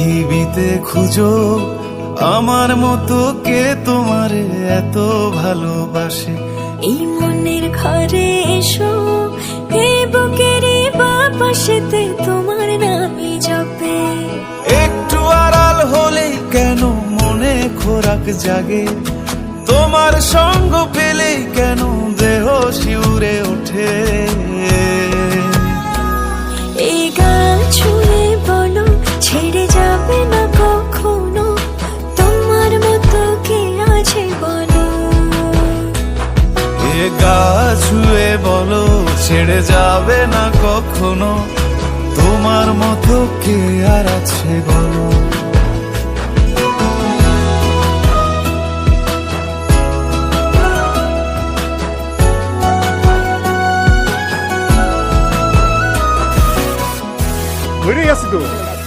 পৃথিবীতে খুঁজো আমার মতো কে তোমার এত ভালোবাসে? এই মনের ঘরে এসো এই বুকের বাপাশেতে তোমার নামই জপে। একটু আড়াল হলে কেন মনে খোরাক জাগে? তোমার সঙ্গ পেলে কেন গা ছুঁয়ে বলো, ছেড়ে যাবে না কখনো তোমার মতো কে আর আছে বলো Where do you have to go?